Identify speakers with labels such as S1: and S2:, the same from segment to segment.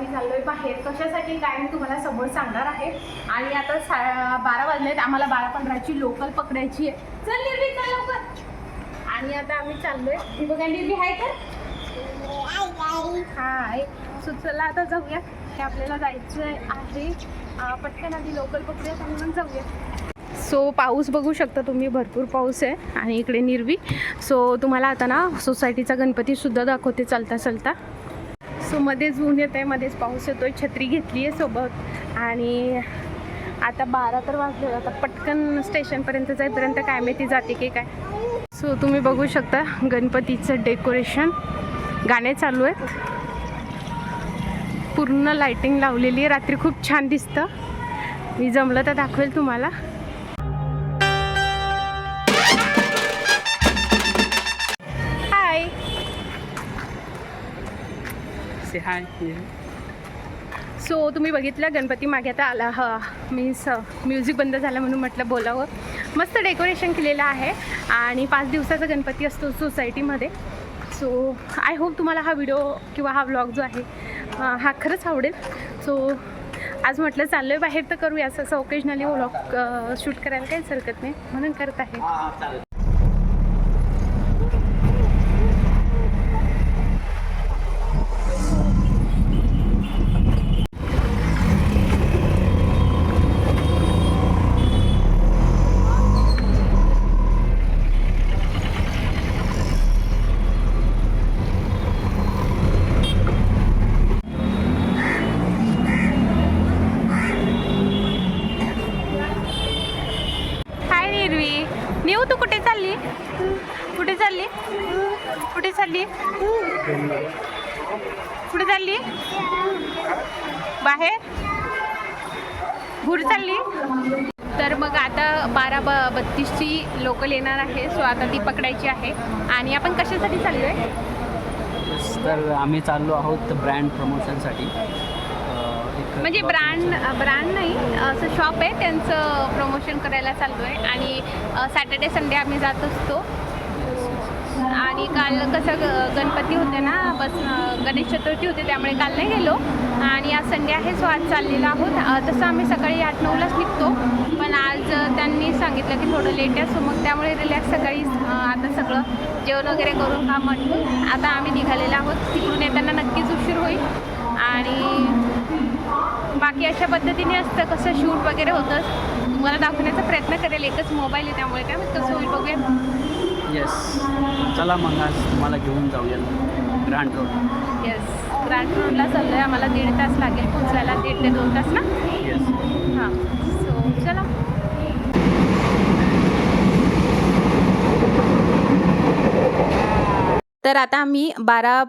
S1: आम्ही चाललोय बाहेर. कशासाठी? काय मी तुम्हाला समोर सांगणार आहे. आणि आता सा बारा वाजलेत. आम्हाला बारा पंधराची लोकल पकडायची आहे. चल निर्वी चल लवकर. आणि आता आम्ही चाललोय. ही बघा निर्वी आहे तर हाय सो चला आता जाऊया. हे आपल्याला जायचं आहे. पटकन आधी लोकल पकडूया म्हणून जाऊया. सो पाऊस बघू शकता तुम्ही. भरपूर पाऊस आहे. आणि इकडे निर्वी. सो तुम्हाला आता ना सोसायटीचा गणपतीसुद्धा दाखवते चालता चालता. सो मध्येच ऊन येत आहे मध्येच पाऊस येतो आहे छत्री घेतली आहे सोबत. आणि आता बारा तर वाजले आता पटकन स्टेशनपर्यंत जाईपर्यंत काय माहिती जाते की काय. सो तुम्ही बघू शकता गणपतीचं डेकोरेशन. गाणे चालू आहेत. पूर्ण लाईटिंग लावलेली आहे. रात्री खूप छान दिसतं. मी जमलं तर दाखवेल तुम्हाला.
S2: असे हाय
S1: सो तुम्ही बघितलं गणपती मागे आता आला. हा मीन्स म्युझिक बंद झालं म्हणून म्हटलं बोलावं. मस्त डेकोरेशन केलेलं आहे. आणि पाच दिवसाचा गणपती असतो सोसायटीमध्ये सो आय होप तुम्हाला हा व्हिडिओ किंवा हा व्लॉग जो आहे हा खरंच आवडेल. सो आज म्हटलं चाललो आहे बाहेर तर करूया असं असं ओकेजनली व्लॉग शूट करायला काहीच हरकत नाही. म्हणून करत आहे हाय निर्वी नेऊ तू कुठे चालली? कुठे चालली? कुठे चालली? कुठे चालली? बाहेर? कुठे चालली? तर मग आता बारा ब बत्तीसची लोकल येणार आहे सो आता ती पकडायची आहे. आणि आपण कशासाठी चाललो आहे
S2: तर आम्ही चाललो आहोत ब्रँड प्रमोशनसाठी
S1: म्हणजे ब्रँड ब्रँड नाही असं शॉप आहे त्यांचं प्रमोशन करायला चालू आहे आणि सॅटर्डे संडे आम्ही जात असतो. आणि काल कसं ग- गणपती होते ना बस गणेश चतुर्थी होते त्यामुळे काल नाही गेलो. आणि आज संडे आहे सो आज चाललेला आहोत. तसं आम्ही सकाळी आठ नऊलाच निघतो. पण आज त्यांनी सांगितलं की थोडं लेट आहे सो मग त्यामुळे रिलॅक्स सकाळी आता सगळं जेवण वगैरे करून काम म्हटलं आता आम्ही निघालेलो आहोत. तिकडून येताना नक्कीच उशीर होईल. आणि बाकी अशा पद्धतीने असतं कसं शूट वगैरे होतं. तुम्हाला दाखवण्याचा प्रयत्न करेल. एकच मोबाईल आहे त्यामुळे काय माहीत कसं होईल बघूया.
S2: येस चला मग आज तुम्हाला घेऊन जाऊया. ग्रँड रोड
S1: येस ग्रँड रोडला चाललो आहे आम्हाला दीड तास लागेल पोचायला दीड ते दोन तास ना?
S2: येस
S1: हां. सो चला. तर आता आम्ही बारा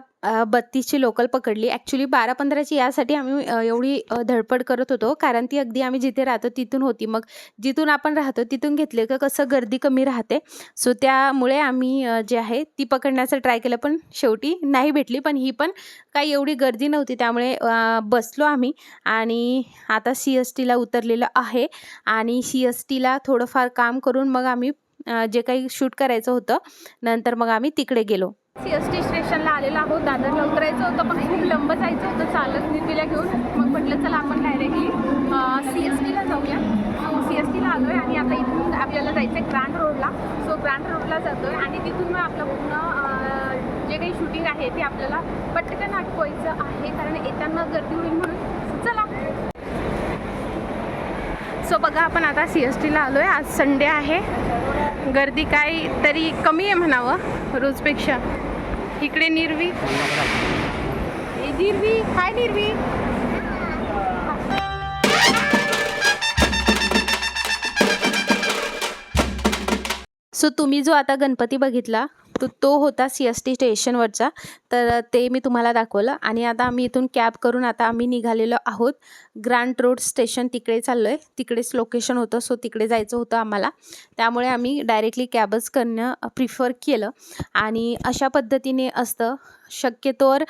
S1: बत्तीसची लोकल पकडली. ॲक्च्युली बारा पंधराची यासाठी आम्ही एवढी धडपड करत होतो कारण ती अगदी आम्ही जिथे राहतो तिथून होती. मग जिथून आपण राहतो तिथून घेतले का कसं गर्दी कमी राहते. सो त्यामुळे आम्ही जे आहे ती पकडण्याचं ट्राय केलं पण शेवटी नाही भेटली. पण ही पण काही एवढी गर्दी नव्हती त्यामुळे बसलो आम्ही. आणि आता सी एस टीला उतरलेलं आहे. आणि सी एस टीला थोडंफार काम करून मग आम्ही जे काही शूट करायचं होतं नंतर मग आम्ही तिकडे गेलो. सी एस टी स्टेशनला आलेलो आहोत. दादरला उतरायचं होतं पण खूप लंब जायचं होतं. चालत निर्वीला घेऊन. मग म्हटलं चला आपण डायरेक्टली सी एस टीला जाऊया. सो सी एस टीला आलो आहे आणि आता इथून आपल्याला जायचं आहे ग्रँड रोडला. सो ग्रँड रोडला जातो आहे आणि तिथून मग आपलं पूर्ण जे काही शूटिंग आहे ते आपल्याला पटकन आटवायचं आहे. कारण येताना गर्दी होईल म्हणून. चला. सो बघा आपण आता सी एस टीला आलो आहे आज संडे आहे. गर्दी काय तरी कमी आहे म्हणावं रोजपेक्षा. इकडे निर्वी. निर्वी हाय निर्वी. सो तुम्ही जो आता गणपती बघितला तो तो होता सी एस टी स्टेशनवरचा तर ते मी तुम्हाला दाखवलं. आणि आता आम्ही इथून कॅब करून आता आम्ही निघालेलो आहोत. ग्रँड रोड स्टेशन तिकडे चाललो आहे तिकडेच लोकेशन होतं. सो तिकडे जायचं होतं आम्हाला. त्यामुळे आम्ही डायरेक्टली कॅबच करणं प्रिफर केलं. आणि अशा पद्धतीने असतं. शक्यतोवर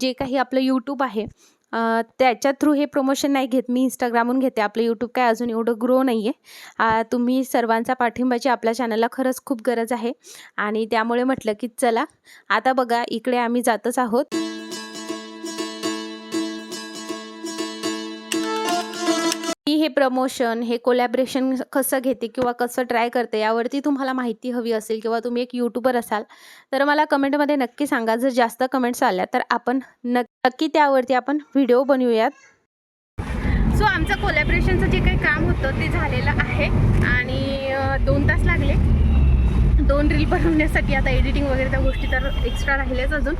S1: जे काही आपलं यूट्यूब आहे त्याच्या थ्रू हे प्रमोशन नाही घेत. मी इंस्टाग्रामहून घेते. आपलं यूट्यूब काय अजून एवढं ग्रो नाही आहे तुम्ही सर्वांचा पाठिंबाची आपल्या चॅनलला खरंच खूप गरज आहे. आणि त्यामुळे म्हटलं की चला आता बघा इकडे आम्ही जातच आहोत. मी हे प्रमोशन हे कोलॅबरेशन कसं घेते किंवा कसं ट्राय करते यावरती तुम्हाला माहिती हवी असेल किंवा तुम्ही एक यूट्यूबर असाल तर मला कमेंटमध्ये नक्की सांगा. जर जास्त कमेंट्स आल्या तर आपण नक्की त्यावरती आपण व्हिडिओ बनवूयात. सो आमचं कोलॅबरेशनचं जे काही काम होतं ते झालेलं आहे. आणि दोन तास लागले. दोन रील बनवण्यासाठी आता एडिटिंग वगैरे त्या गोष्टी तर एक्स्ट्रा राहिल्याच अजून.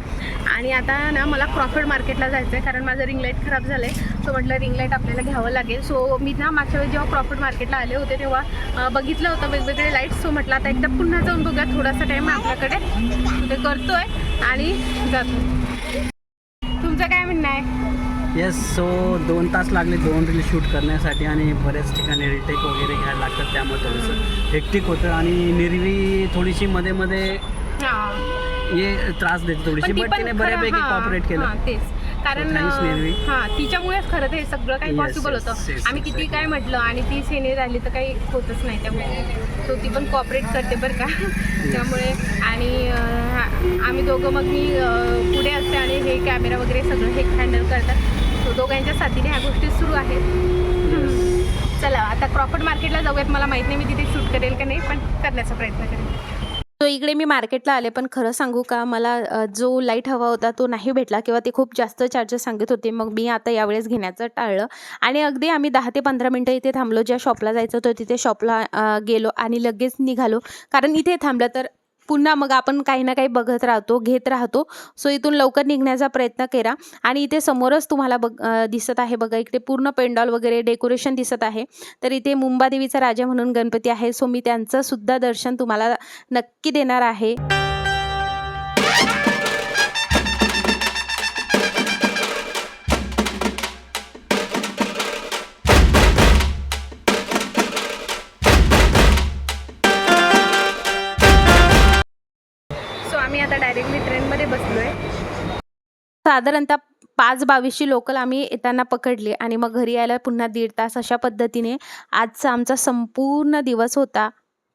S1: आणि आता ना मला क्रॉफर्ड मार्केटला जायचं आहे कारण माझं रिंग लाइट खराब झालं आहे सो म्हटलं रिंग लाइट आपल्याला घ्यावं लागेल. सो मी ना मागच्या वेळी जेव्हा क्रॉफर्ड मार्केटला आले होते तेव्हा बघितलं होतं वेगवेगळे लाईट्स सो म्हटलं आता एकदा पुन्हा जाऊन बघूया. थोडासा टाईम आपल्याकडे. ते करतोय आणि जातो तुमचं काय म्हणणं आहे
S2: येस सो दोन तास लागले दोन रील शूट करण्यासाठी आणि बऱ्याच ठिकाणी रिटेक वगैरे घ्यायला लागतात त्यामुळे थोडंसं हेक्टिक होतं आणि निर्वी थोडीशी मध्ये मध्ये
S1: हां.
S2: ये त्रास देते थोडीशी बट तिने बऱ्यापैकी
S1: हां,
S2: कॉपरेट केलं.
S1: हां, तेच. कारण. हा तिच्यामुळेच खरं ते सगळं काही पॉसिबल होतं. आम्ही किती. काय म्हटलं आणि ती सेने राहिली तर काही होतच नाही त्यामुळे. तो ती पण कॉपरेट करते बरं का. त्यामुळे आणि हा- आम्ही दोघं मग मी पुढे असते आणि हे कॅमेरा वगैरे सगळं हे हँडल करतात. दोघांच्या साथीने ह्या गोष्टी सुरू आहेत. चला आता क्रॉफर्ड मार्केटला जाऊयात. मला माहीत नाही मी तिथे शूट करेल का नाही पण करण्याचा प्रयत्न करेल. तो इकडे मी मार्केटला आले पण खरं सांगू का मला जो लाइट हवा होता तो नाही भेटला किंवा ते खूप जास्त चार्जेस सांगत होते. मग मी आता यावेळेस घेण्याचं टाळलं. आणि अगदी आम्ही दहा ते पंधरा मिनटं इथे थांबलो. ज्या शॉपला जायचं होतं तिथे शॉपला गेलो आणि लगेच निघालो. कारण इथे थांबलं तर पुन्हा मग आपण काही ना काही बघत राहतो घेत राहतो. सो इथून लवकर निघण्याचा प्रयत्न केला. आणि इथे समोरच तुम्हाला बघ दिसत आहे बघा इकडे पूर्ण पेंडॉल वगैरे डेकोरेशन दिसत आहे. तर इथे मुंबादेवीचा राजा म्हणून गणपती आहे. सो मी त्यांचं सुद्धा दर्शन तुम्हाला नक्की देणार आहे. साधारणतः पाच बावीसची लोकल आम्ही येताना पकडली आणि मग घरी यायला पुन्हा दीड तास अशा पद्धतीने आजचा आमचा संपूर्ण दिवस होता.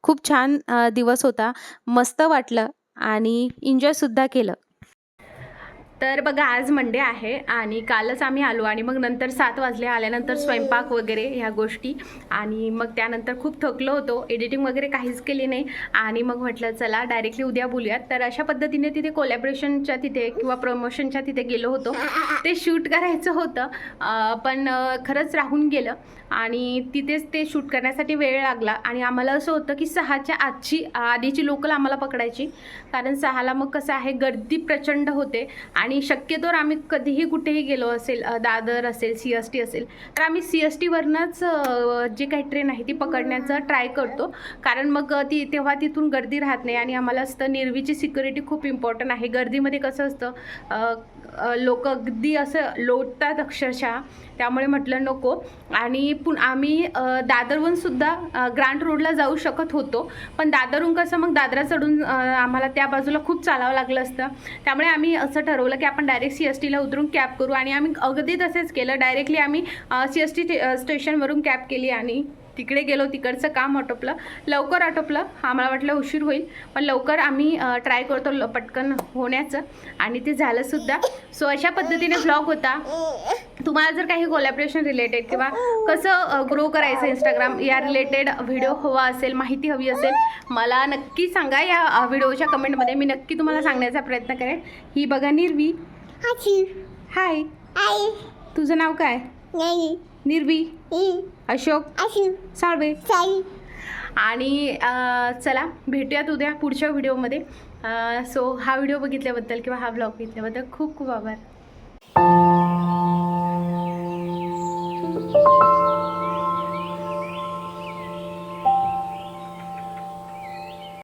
S1: खूप छान दिवस होता. मस्त वाटलं आणि एन्जॉयसुद्धा केलं. तर बघा आज मंडे आहे आणि कालच आम्ही आलो आणि मग नंतर सात वाजले आल्यानंतर स्वयंपाक वगैरे ह्या गोष्टी. आणि मग त्यानंतर खूप थकलो होतो एडिटिंग वगैरे काहीच केली नाही. आणि मग म्हटलं चला डायरेक्टली उद्या बोलूयात. तर अशा पद्धतीने तिथे कोलॅबरेशनच्या तिथे किंवा प्रमोशनच्या तिथे गेलो होतो. ते शूट करायचं होतं पण खरंच राहून गेलं. आणि तिथेच ते शूट करण्यासाठी वेळ लागला. आणि आम्हाला असं होतं की सहाच्या आजची आधीची लोकल आम्हाला पकडायची. कारण सहाला मग कसं आहे गर्दी प्रचंड होते. आणि शक्यतोवर आम्ही कधीही कुठेही गेलो असेल दादर असेल सी एस टी असेल तर आम्ही सी एस टीवरनंच जे काही ट्रेन आहे ती पकडण्याचं ट्राय करतो. कारण मग ती तेव्हा तिथून गर्दी राहत नाही आणि आम्हाला असतं निर्वीची सिक्युरिटी खूप इम्पॉर्टंट आहे. गर्दीमध्ये कसं असतं लोक अगदी असं लोटतात अक्षरशः. त्यामुळे म्हटलं नको. आणि पुन आम्ही अ, सुद्धा ग्रँड रोडला जाऊ शकत होतो. पण दादरहून कसं मग दादरा चढून आम्हाला त्या बाजूला खूप चालावं लागलं असतं. त्यामुळे आम्ही असं ठरवलं की आपण डायरेक्ट सी एस टीला उतरून कॅब करू. आणि आम्ही अगदी तसेच केलं. डायरेक्टली आम्ही सी एस टी स्टेशनवरून कॅब केली आणि तिकडे गेलो तिकडचं काम आटोपलं. लवकर आटोपलं. आम्हाला वाटलं उशीर होईल. पण लवकर आम्ही ट्राय करतो ल- पटकन होण्याचं. आणि ते झालंसुद्धा सो अशा पद्धतीने ब्लॉग होता. तुम्हाला जर काही कोलॅबरेशन रिलेटेड किंवा कसं ग्रो करायचं इंस्टाग्राम या रिलेटेड व्हिडिओ हवा असेल माहिती हवी असेल मला नक्की सांगा. या व्हिडिओच्या कमेंटमध्ये मी नक्की तुम्हाला सांगण्याचा प्रयत्न करेन. ही बघा निर्वी हाय तुझं नाव काय? निर्वी अशोक साळवे. आणि चला भेटूयात उद्या पुढच्या व्हिडिओमध्ये. सो हा व्हिडिओ बघितल्याबद्दल किंवा हा ब्लॉग बघितल्याबद्दल खूप खूप आभार.